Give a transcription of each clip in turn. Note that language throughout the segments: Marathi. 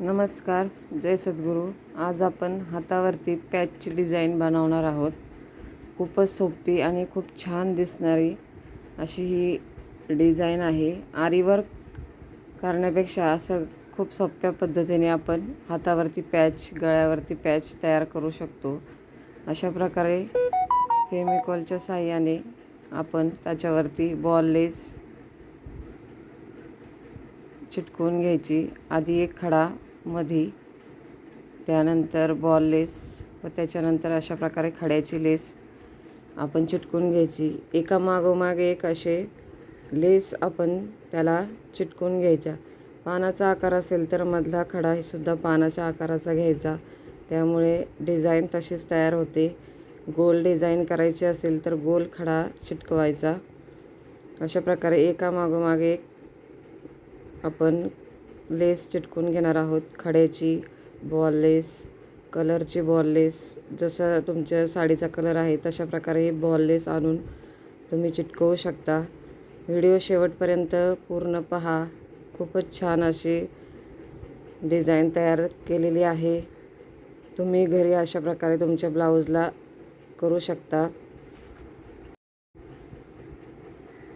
नमस्कार जय सद्गुरू. आज आपण हातावरती पॅचची डिझाईन बनवणार आहोत. खूपच सोपी आणि खूप छान दिसणारी अशी ही डिझाईन आहे. आरीवर करण्यापेक्षा असं खूप सोप्या पद्धतीने आपण हातावरती पॅच गळ्यावरती पॅच तयार करू शकतो. अशा प्रकारे फेमिकॉलच्या साह्याने आपण त्याच्यावरती बॉल लेस चिटकवून घ्यायची. आधी एक खडा मधी त्यानंतर बॉल लेस व त्याच्यानंतर अशा प्रकारे खड्याची लेस आपण चिटकून घ्यायची. एका मागोमाग एक असे लेस आपण त्याला चिटकून घ्यायच्या. पानाचा आकार असेल तर मधला खडा हे सुद्धा पानाच्या आकाराचा घ्यायचा. त्यामुळे डिझाईन तशीच तयार होते. गोल डिझाईन करायची असेल तर गोल खडा चिटकवायचा. अशा प्रकारे एका मागोमागे एक आपण लेस चिटकून घेणार आहोत. खड्याची बॉल लेस कलरची बॉल लेस. जसं तुमच्या साडीचा कलर आहे तशा प्रकारे बॉल लेस आणून तुम्ही चिटकवू शकता. व्हिडिओ शेवटपर्यंत पूर्ण पहा. खूपच छान अशी डिझाईन तयार केलेली आहे. तुम्ही घरी अशा प्रकारे तुमच्या ब्लाऊजला करू शकता.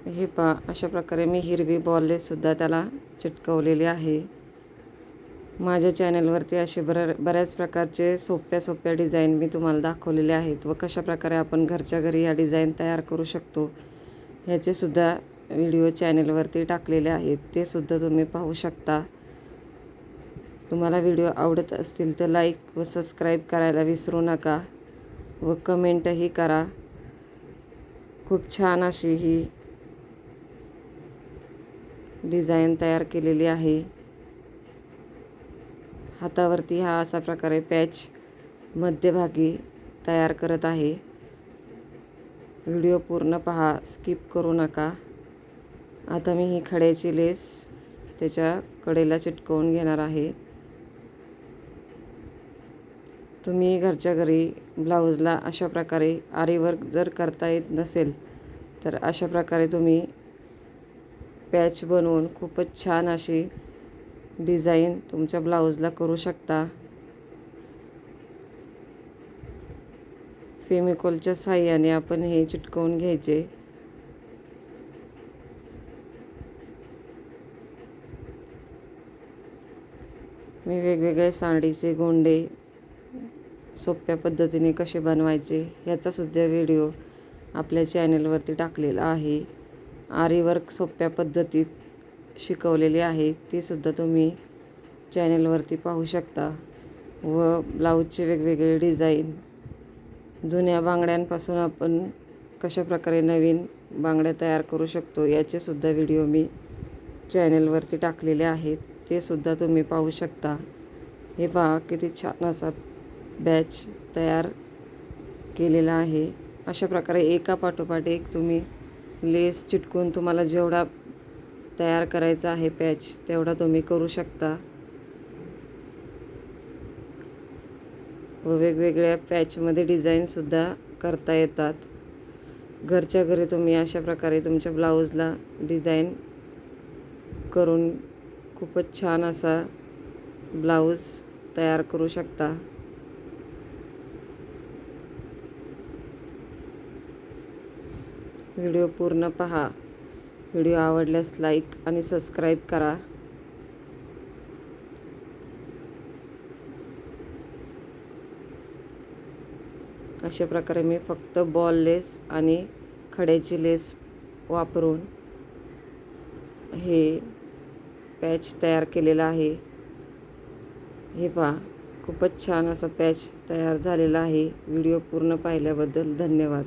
हे पहा अशा प्रकारे मी हिरवी बॉललेससुद्धा त्याला चिटकवलेली आहे. माझ्या चॅनलवरती असे बर बऱ्याच प्रकारचे सोप्या सोप्या डिझाईन मी तुम्हाला दाखवलेले आहेत व कशाप्रकारे आपण घरच्या घरी या डिझाईन तयार करू शकतो ह्याचेसुद्धा व्हिडिओ चॅनलवरती टाकलेले आहेत. ते सुद्धा तुम्ही पाहू शकता. तुम्हाला व्हिडिओ आवडत असतील तर लाईक व सबस्क्राईब करायला विसरू नका व कमेंटही करा. खूप छान अशी ही डिझाईन तयार केलेली आहे. हातावरती हा असा प्रकारे पॅच मध्यभागी तयार करत आहे. व्हिडिओ पूर्ण पहा स्किप करू नका. आता मी ही खड्याची लेस त्याच्या कडेला चिटकवून घेणार आहे. तुम्ही घरच्या घरी ब्लाऊजला अशा प्रकारे आरीवर्क जर करता येत नसेल तर अशा प्रकारे तुम्ही पॅच बनवून खूपच छान अशी डिझाईन तुमच्या ब्लाऊजला करू शकता. फेमिकोलच्या साह्याने आपण हे चिटकवून घ्यायचे. मी वेगवेगळे साडीचे गोंडे सोप्या पद्धतीने कसे बनवायचे ह्याचासुद्धा व्हिडिओ आपल्या चॅनलवरती टाकलेला आहे. आरीवर्क सोप्या पद्धतीत शिकवलेली आहे ती सुद्धा तुम्ही चॅनलवरती पाहू शकता. व ब्लाऊजचे वेगवेगळे डिझाईन जुन्या बांगड्यांपासून आपण कशा प्रकारे नवीन बांगड्या तयार करू शकतो याचेसुद्धा व्हिडिओ मी चॅनलवरती टाकलेले आहेत. ते सुद्धा तुम्ही पाहू शकता. हे पहा किती छान असा बॅच तयार केलेला आहे. अशा प्रकारे एका पाठोपाठ एक तुम्ही लेस चिटकून तुम्हाला जेवढा तयार करायचा आहे पॅच तेवढा तुम्ही करू शकता. व वेगवेगळ्या पॅचमध्ये डिझाईनसुद्धा करता येतात. घरच्या घरी तुम्ही अशा प्रकारे तुमच्या ब्लाऊजला डिझाईन करून खूपच छान असा ब्लाऊज तयार करू शकता. व्हिडिओ पूर्ण पहा. व्हिडिओ आवडल्यास लाईक आणि सबस्क्राईब करा. अशा प्रकारे मी फक्त बॉल लेस आणि खड्याची लेस वापरून हे पॅच तयार केलेलं आहे. हे पहा खूपच छान असा पॅच तयार झालेला आहे. व्हिडिओ पूर्ण पाहिल्याबद्दल धन्यवाद.